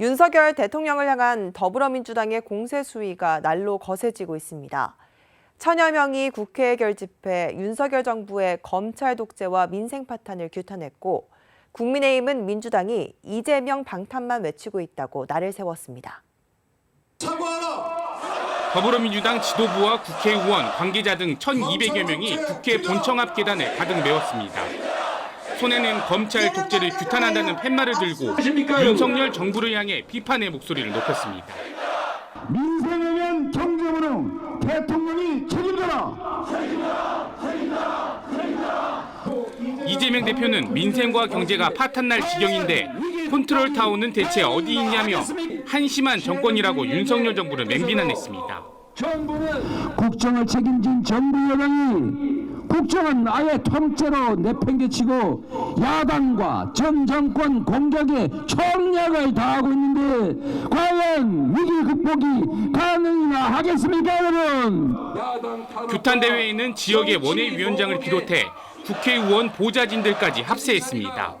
윤석열 대통령을 향한 더불어민주당의 공세 수위가 날로 거세지고 있습니다. 천여 명이 국회에 결집해 윤석열 정부의 검찰 독재와 민생 파탄을 규탄했고 국민의힘은 민주당이 이재명 방탄만 외치고 있다고 날을 세웠습니다. 더불어민주당 지도부와 국회의원, 관계자 등 1,200여 명이 국회 본청 앞 계단을 가득 메웠습니다. 손에는 검찰 독재를 규탄한다는 팻말을 들고 윤석열 정부를 향해 비판의 목소리를 높였습니다. 민생에면 경제무능 대통령이 책임져라. 이재명 대표는 민생과 경제가 파탄날 지경인데 컨트롤 타워는 대체 어디 있냐며 한심한 정권이라고 윤석열 정부를 맹비난했습니다. 국정을 책임진 정부 여당이 국정은 아예 통째로 내팽개치고 야당과 전 정권 공격에 총력을 다하고 있는데 과연 위기 극복이 가능이나 하겠습니까 여러분? 규탄 대회에는 지역의 원외위원장을 비롯해 국회의원 보좌진들까지 합세했습니다.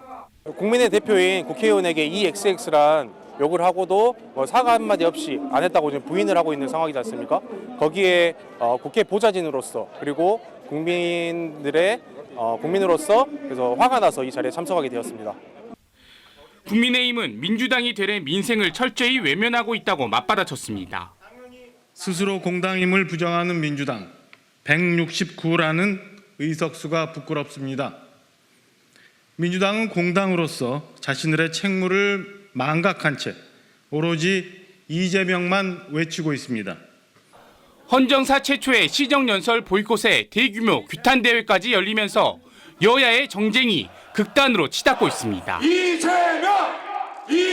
국민의 대표인 국회의원에게 이 XX란 욕을 하고도 뭐 사과 한마디 없이 안 했다고 지금 부인을 하고 있는 상황이지 않습니까? 거기에 어, 국회 보좌진으로서 그리고 국민들의 어, 국민으로서 그래서 화가 나서 이 자리에 참석하게 되었습니다. 국민의힘은 민주당이 되레 민생을 철저히 외면하고 있다고 맞받아쳤습니다. 스스로 공당임을 부정하는 민주당 169라는 의석수가 부끄럽습니다. 민주당은 공당으로서 자신들의 책무를 망각한 채 오로지 이재명만 외치고 있습니다. 헌정사 최초의 시정연설 보이콧에 대규모 규탄 대회까지 열리면서 여야의 정쟁이 극단으로 치닫고 있습니다. 이재명! 이